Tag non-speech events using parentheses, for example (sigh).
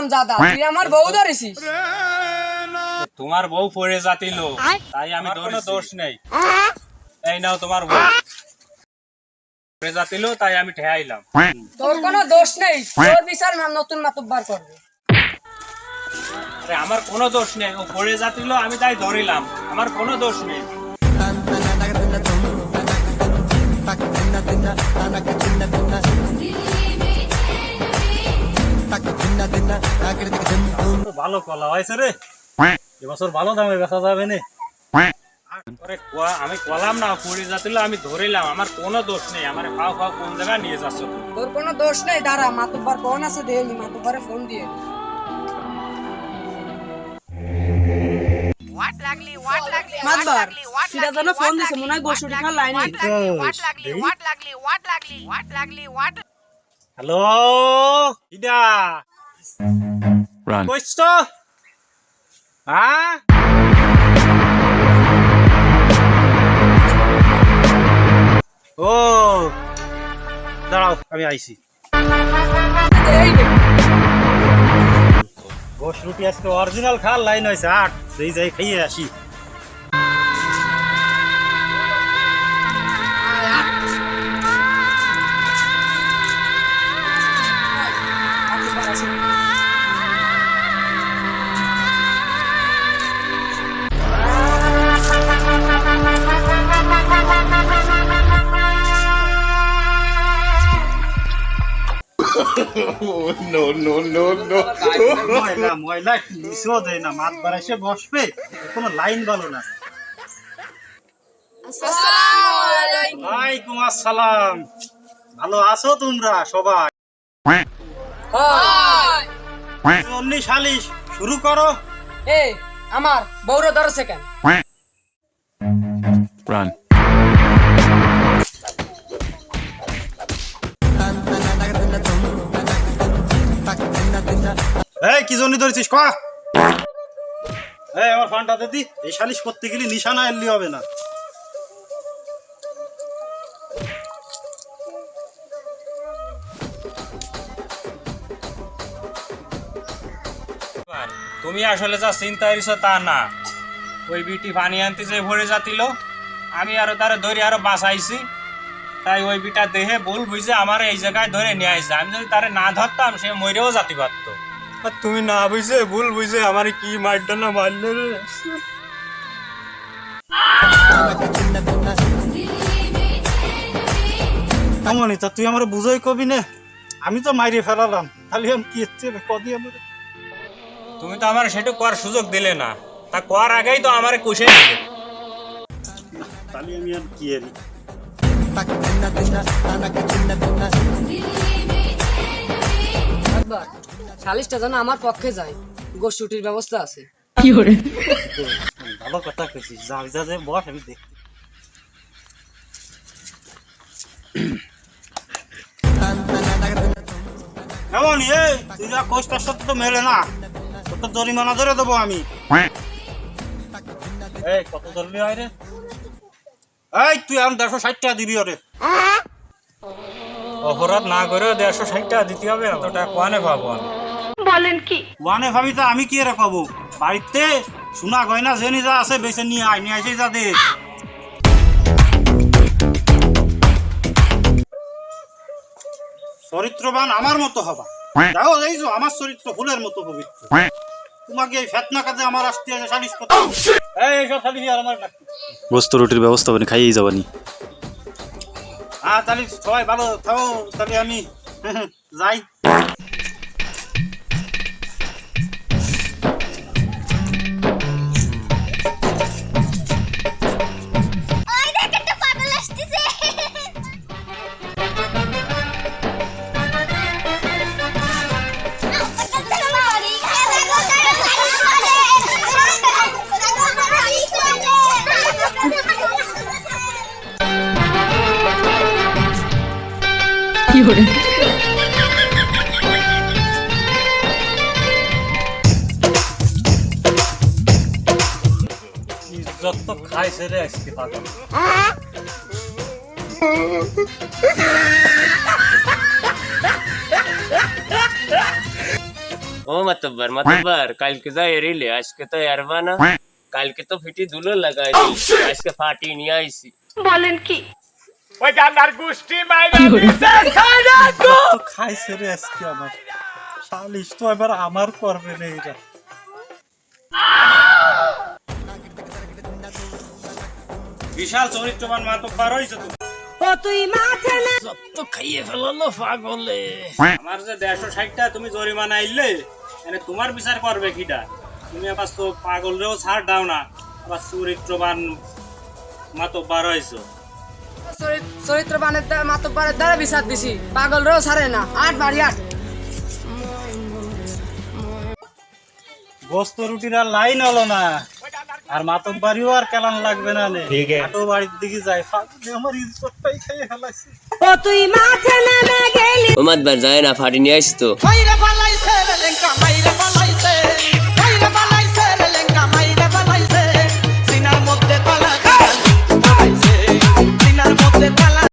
হারাম দাদা তুই আমার বউ ধরেছিস। তোমার বউ পড়ে যাতিল তাই আমি কোনো দোষ নেই। এই নাও তোমার বউ। পড়ে যাতিল তাই আমি ঠেয়াইলাম। তোর কোনো দোষ নেই তোর বিচার না নতুন মাতব্বার করবে। আরে আমার কোনো দোষ নেই ও পড়ে যাতিল আমি তাই ধরিলাম। আমার কোনো দোষ নেই। ভালো কলা হয়েছে রে এবছর ভালো দামে বেচা যাবে নে আমি কলাম না পড়ে যাতিল আমি ধরিলাম আমার কোনো দোষ নেই আমার খাও খাও কোন জায়গায় নিয়ে যাচ্ছ তোর কোনো দোষ নেই দাঁড়া মাতব্বার কোন আছে দেয়নি মাতব্বারে ফোন দিয়ে ফোন দিছে মনে হয় গোসুটি খাওয়ার লাইনে হ্যালো ইডা কইছ তো হ্যাঁ ও দাঁড়াও আমি আইছি। গোশ রুটি আজকে অরিজিনাল খাওয়ার লাইন হয়েছে, আট। সেই যাই খাইয়ে আসি। (laughs) ময়লা ময়লা নিচেও দেয় না মাত বাড়াইছে বসবে কোনো লাইন ভালো না। ওয়ালাইকুম আসসালাম। ভালো আছো তোমরা সবাই? হয়। অন্য সালিশ শুরু করো। এ আমার বউরে ধরেছে কেন? এই, কি জন্য ধরেছিস? ক? এই, আমার দিদি এই সালিশ করতে গেলে নিশানা এলি হবে না। তুমি আসলে যা চিন্তা করিছো তা না। ওই বিটি পানি আনতে যে ভরে যাতিল, আমি আরও তারে ধরে আরও বাঁচাইছি। তাই ওই বিটা দেহে ভুল বুঝে আমার এই জায়গায় ধরে নিয়ে আইছে। আমি যদি তারে না ধরতাম সে মরেও যাতে পারত। আর তুমি না বুঝে ভুল বুঝে আমার কি মারটা না মারলে রে? এমনই তা তুই আমার বুঝাই কবি নে। আমি তো মাইরে ফেলালাম তাহলে আমি কি হচ্ছে কদি আমার? তুমি তো আমার সেটু করার সুযোগ দিলে না। তা করার আগেই তো আমার কুশে দিলে তাহলে আমি আর কি এলি একবার সালিশটা যেন আমার পক্ষে যায়। গোসুটির ব্যবস্থা আছে। কি করে ভালো কথা কেছিস যা যা যে বস আমি দেখ এমন এ তুই যা কোষ সাথে তো মেলে না। তোর জরিমানা ধরে দেবো আমি? এই কত ধরলি হয় রে? এই তুই এখন দেড়শো ষাট টাকা দিবি ওরে। অপরাধ না করেও দেড়শো ষাট টাকা দিতে হবে না তো টাকা কোয়ানে পাবো আমি। ওয়ানে ভাবি তো আমি কি এর পাবো? বাড়িতে সোনা গয়না জেনি যা আছে বেছে নিয়ে আয় নিয়ে আসে যা দে চরিত্রবান আমার মতো হবা। যাও যাইছো আমার চরিত্র ফুলের মতো পবিত্র। তোমাকে এই ফেতনা কাজে আমার আসতে আছে সালিশ করতে এই এইসব সালিশ আর আমার ডাকতে গোস্ত রুটির ব্যবস্থা মানে খাইয়েই যাবানি। হ্যাঁ তাহলে সবাই ভালো থাকো তাহলে আমি (laughs) যাই। ইজ্জত তো খাইছে রে আজকে পাগল? ও মাতব্বর মাতব্বর কালকে যাই রিলে আজকে তো আরবা না। কালকে তো ফিটি দুলো লাগাই আজকে ফাটি নিয়ে আইছি। বলেন কি? তো খাইছে রে আজকে আমার। সালিশ তো এবার আমার করবে না এটা। বিশাল চরিত্রবান তুমি তো খাইয়ে ফেলালো পাগলে। আমার যে দেড়শো ষাটটা তুমি জরিমানা আইলে মানে তোমার বিচার করবে কিটা? তুমি আবার তো পাগলরেও ছাড় দাও না। আবার চরিত্রবান মাতব্বার হয়েছো চরিত্রবানের দ্বারা মাতব্বরের দ্বারা বিচার দিছি। পাগল রেও ছাড়ে না। আট বাড়ি আট। গোস্ত রুটির আর লাইন হলো না। আর মাতব বাড়িও আর কেলান লাগবে না নে। আটো বাড়ির দিকে যাই। আমার ইজ্জতটাই খেয়ে ফেলাইছে। ও মাতবার যায় না ফাটি নিয়ে আইছি তো। মাইরা বালাইছে রে লেঙ্কা মাইরা de paz.